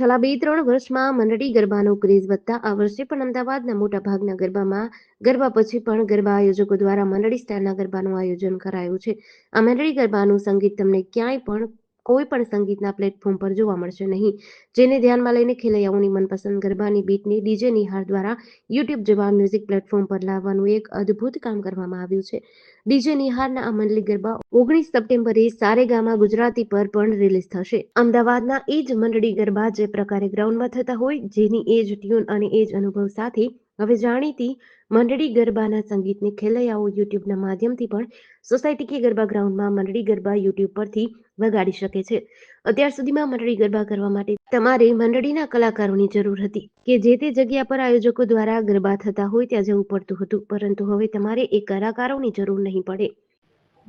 છેલ્લા બે ત્રણ વર્ષમાં મંડળી ગરબાનો ક્રેઝ વધતા આ વર્ષે પણ અમદાવાદના મોટા ભાગના ગરબામાં ગરબા પછી પણ ગરબા આયોજકો દ્વારા મંડળી સ્ટાઇલના ગરબાનું આયોજન કરાયું છે. આ મંડળી ગરબાનું સંગીત તમને ક્યાંય પણ કોઈ પણ સંગીતના પ્લેટફોર્મ પર જોવા મળશે નહીં. જેને ધ્યાનમાં લઈને ખેલૈયાઓની મનપસંદ ગરબાની બીટને ડીજે નિહાર દ્વારા યુટ્યુબ જેવા મ્યુઝિક પ્લેટફોર્મ પર લાવવાનું એક અદ્ભુત કામ કરવામાં આવ્યું છે. ડીજે નિહારના આ મંડલી ગરબા ઓગણીસ સપ્ટેમ્બરે સારેગામા, ગુજરાતી પર પણ રિલીઝ થશે. અમદાવાદના એ જ મંડળી ગરબા જે પ્રકારે ગ્રાઉન્ડમાં થતા હોય, જેની એ જ ટ્યુન અને એ જ અનુભવ સાથે હવે જાણીતી મંડળી ગરબાના સંગીતને ખેલૈયાઓ યુટ્યુબના માધ્યમથી પણ સોસાયટી કે ગરબા ગ્રાઉન્ડમાં મંડળી ગરબા યુટ્યુબ પરથી વગાડી શકે છે અત્યાર સુધીમાં મંડળી ગરબા કરવા માટે તમારે મંડળીના કલાકારોની જરૂર હતી કે જે તે જગ્યા પર આયોજકો દ્વારા ગરબા થતા હોય ત્યાં જવું પડતું હતું પરંતુ હવે તમારે એ કલાકારોની જરૂર નહીં પડે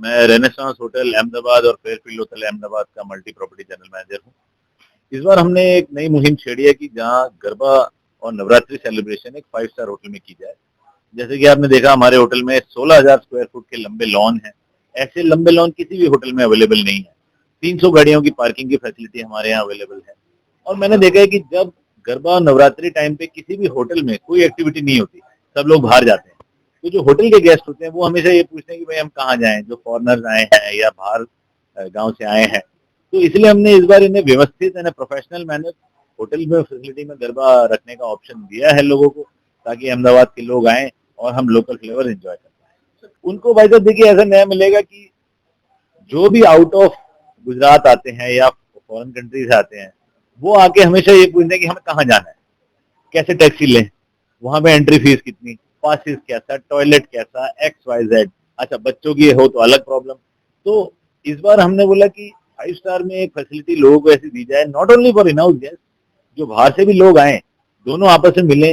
मैं रेनेसांस होटल अहमदाबाद और फेयरफील्ड होटल अहमदाबाद का मल्टी प्रॉपर्टी जनरल मैनेजर हूँ इस बार हमने एक नई मुहिम छेड़ी है कि जहाँ गरबा और नवरात्रि सेलिब्रेशन एक फाइव स्टार होटल में की जाए। जैसे कि आपने देखा हमारे होटल में 16,000 स्क्वायर फुट के लंबे लॉन हैं। ऐसे लंबे लॉन किसी भी होटल में अवेलेबल नहीं है। 300 गाड़ियों की पार्किंग की फैसिलिटी हमारे यहाँ अवेलेबल है। और मैंने देखा है कि जब गरबा और नवरात्रि टाइम पे किसी भी होटल में कोई एक्टिविटी नहीं होती सब लोग बाहर जाते हैं। तो जो होटल के गेस्ट होते हैं वो हमेशा ये पूछते हैं कि भाई हम कहाँ जाएँ? जो फॉरनर्स आए हैं या बाहर गाँव से आए हैं। तो इसलिए हमने इस बार इन्हें व्यवस्थित प्रोफेशनल मैनर होटल में फैसिलिटी में गरबा रखने का ऑप्शन दिया है लोगों को, ताकि अहमदाबाद के लोग आए और हम लोकल फ्लेवर एंजॉय कर पाए। उनको भाई साहब देखिए, ऐसा नया मिलेगा कि जो भी आउट ऑफ़ गुजरात आते हैं या फॉरेन कंट्री से आते हैं, वो आके हमेशा ये पूछते हैं कि हमें कहाँ जाना है? कैसे टैक्सी लें? वहाँ पे एंट्री फ़ीस कितनी? पासिस कैसा? टॉयलेट कैसा? एक्स वाई जेड अच्छा बच्चों की हो तो अलग प्रॉब्लम तो इस बार हमने बोला कि फाइव स्टार में एक फैसिलिटी लोगों को ऐसी दी जाए not only for in house guest जो बाहर से भी लोग आए दोनों आपस में मिले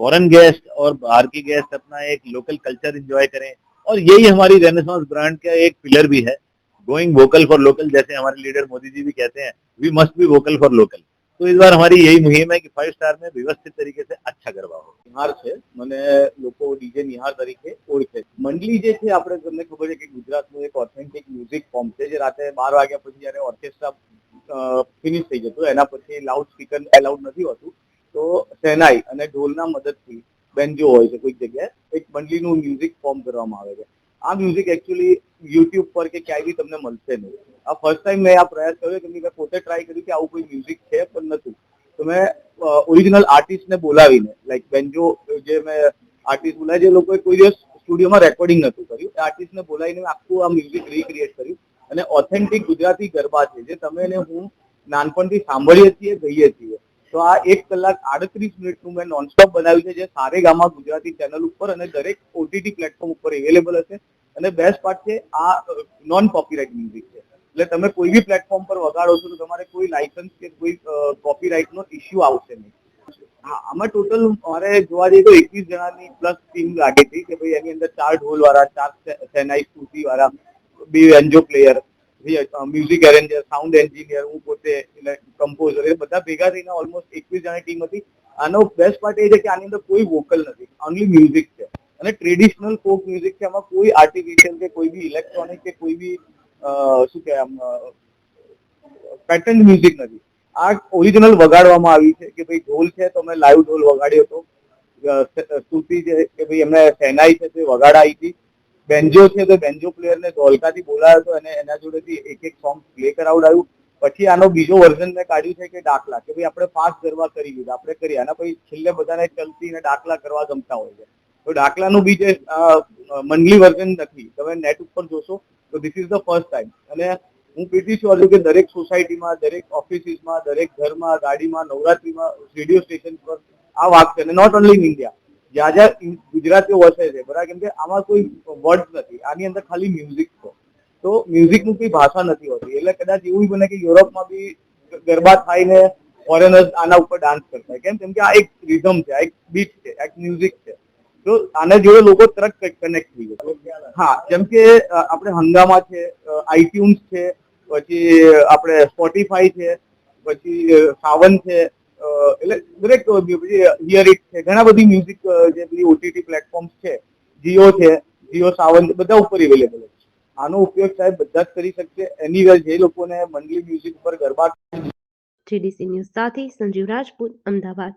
फॉरेन गेस्ट और बाहर के गेस्ट अपना एक लोकल कल्चर एंजॉय करें और यही हमारी रेनेसांस ब्रांड का एक पिलर भी है गोइंग वोकल फॉर लोकल जैसे हमारे लीडर मोदी जी भी कहते हैं we must be vocal for local તો ઇસ વાર હમારી યહી મુહિમ है कि फाइव स्टार में व्यवस्थित तरीके से अच्छा गरबा हो નિહાર છે મને લોકો ડીજે નિહાર તરીકે ઓળખે છે. મંડલી જે છે આપણે તમને ખબર છે કે ગુજરાતનું એક ઓથેન્ટિક મ્યુઝિક ફોર્મ છે જે રાતે બાર વાગ્યા પછી જયારે ઓર્કેસ્ટ્રા ફિનિશ થઈ જતું. એના પછી લાઉડ સ્પીકર એલાઉડ નથી હોતું. તો શહેનાઈ અને ઢોલના મદદથી બેન્જો હોય છે કોઈક જગ્યાએ, એક બંડલીનું મ્યુઝિક ફોર્મ કરવામાં આવે છે. આ મ્યુઝિક એકચ્યુઅલી યુટ્યુબ પર કે ક્યાંય બી તમને મળશે નહીં. આ ફર્સ્ટ ટાઈમ મેં આ પ્રયાસ કર્યો કે મેં પોતે ટ્રાય કર્યું કે આવું કોઈ મ્યુઝિક છે પણ નથી. તો મેં ઓરિજિનલ આર્ટિસ્ટને બોલાવીને લાઈક બેન્જો જે મેં આર્ટિસ્ટ બોલાય, જે લોકોએ કોઈ દિવસ સ્ટુડિયોમાં રેકોર્ડિંગ નતું કર્યું, એ આર્ટિસ્ટને બોલાવીને આખું આ મ્યુઝિક રિક્રિએટ કર્યું. અને ઓથેન્ટિક ગુજરાતી ગરબા છે, જે તમે ને હું નાનપણથી સાંભળીએ છીએ, ગઈએ છીએ. તો આ એક કલાક આડત્રીસ મિનિટનું મેં નોનસ્ટોપ બનાવ્યું છે, જે સારેગામા ગુજરાતી ચેનલ ઉપર અને દરેક ઓટીટી પ્લેટફોર્મ ઉપર અવેલેબલ હશે. અને બેસ્ટ પાર્ટ છે, આ નોન કોપીરાઇટ મ્યુઝિક છે. એટલે તમે કોઈ બી પ્લેટફોર્મ પર વગાડો છો, તો તમારે કોઈ લાયસન્સ કે કોઈ કોપીરાઇટનો ઇસ્યુ આવશે નહીં. હા, આમાં ટોટલ મારે જોવા જઈએ તો એકવીસ જણાની પ્લસ ટીમ લાગી હતી કે ભાઈ એની અંદર ચાર ઢોલ વાળા ચાર સેનાઈ સ્તુતિ વાળા, બે એન્જો player music arranger sound engineer હું પોતે કમ્પોઝર એ બધા ભેગા થઈને ઓલમોસ્ટ એકવીસ જણાની ટીમ હતી. આનો બેસ્ટ પાર્ટ એ છે કે આની અંદર કોઈ વોકલ નથી. ઓનલી મ્યુઝિક છે. અને ટ્રેડિશનલ ફોક મ્યુઝિક છે, એમાં કોઈ આર્ટિફિશિયલ કે કોઈ બી ઇલેક્ટ્રોનિક કે કોઈ બી શું કહેવાય આમ પેટર્ન મ્યુઝિક નથી. આ ઓરિજિનલ વગાડવામાં આવી છે કે ભાઈ ઢોલ છે તો અમે લાઈવ ઢોલ વગાડ્યો હતો. સ્તુતિ છે કે ભાઈ એમને સેનાઈ છે તે વગાડાઈ હતી. બેન્જો છે તો બેન્જો પ્લેયર ને ધોલકાથી બોલાયો હતો અને એના જોડેથી એક એક સોંગ પ્લે કરાવડાયું. પછી આનો બીજો વર્ઝન મેં કાઢ્યું છે કે દાખલા કે ભાઈ આપણે ફાસ્ટ ગરબા કરી લીધા, આપણે કરીએ. આના પછી છેલ્લે બધાને ચલતી અને દાખલા કરવા ગમતા હોય છે. તો દાખલાનું બી જે મંડલી વર્ઝન નથી. તમે નેટ ઉપર જોશો તો this is the first time અને હું પ્રીતિ છું છું કે દરેક સોસાયટીમાં દરેક ઓફિસીસમાં દરેક ઘરમાં, ગાડીમાં, નવરાત્રીમાં રેડિયો સ્ટેશન પર આ વાત છે નોટ ઓનલી ઇન ઇન્ડિયા જ્યાં જ્યાં ગુજરાતીઓ વસે છે, બરાબર? કેમ કે આમાં કોઈ વર્ડ નથી. આની અંદર ખાલી મ્યુઝિક છે. તો મ્યુઝિકનું કોઈ ભાષા નથી હોતી. એટલે કદાચ એવું બને કે યુરોપમાં બી ગરબા થાય ને ફોરેનર્સ આના ઉપર ડાન્સ કરતા કેમ? કેમ કે આ એક રિધમ છે, આ એક બીટ છે એક મ્યુઝિક છે. તો આના જોડે લોકો તરત કનેક્ટ થઈ જાય. હા, જેમ કે આપણે હંગામા છે આઈટ્યુન્સ છે, પછી આપણે સ્પોટીફાઈ છે, પછી સાવન છે એટલે દરેક પછી હિયર ઇટ છે, ઘણા બધી મ્યુઝિક જે બધી ઓટીટી પ્લેટફોર્મ્સ છે જીઓ છે જીઓ સાવન બધા ઉપર અવેલેબલ છે. આનો ઉપયોગ સાહેબ બધા જ કરી શકશે. એનીવેર જે લોકોને મંડલી મ્યુઝિક ઉપર ગરબા જેડીસી ન્યૂઝ સાથે સંજીવ રાજપૂત, અમદાવાદ.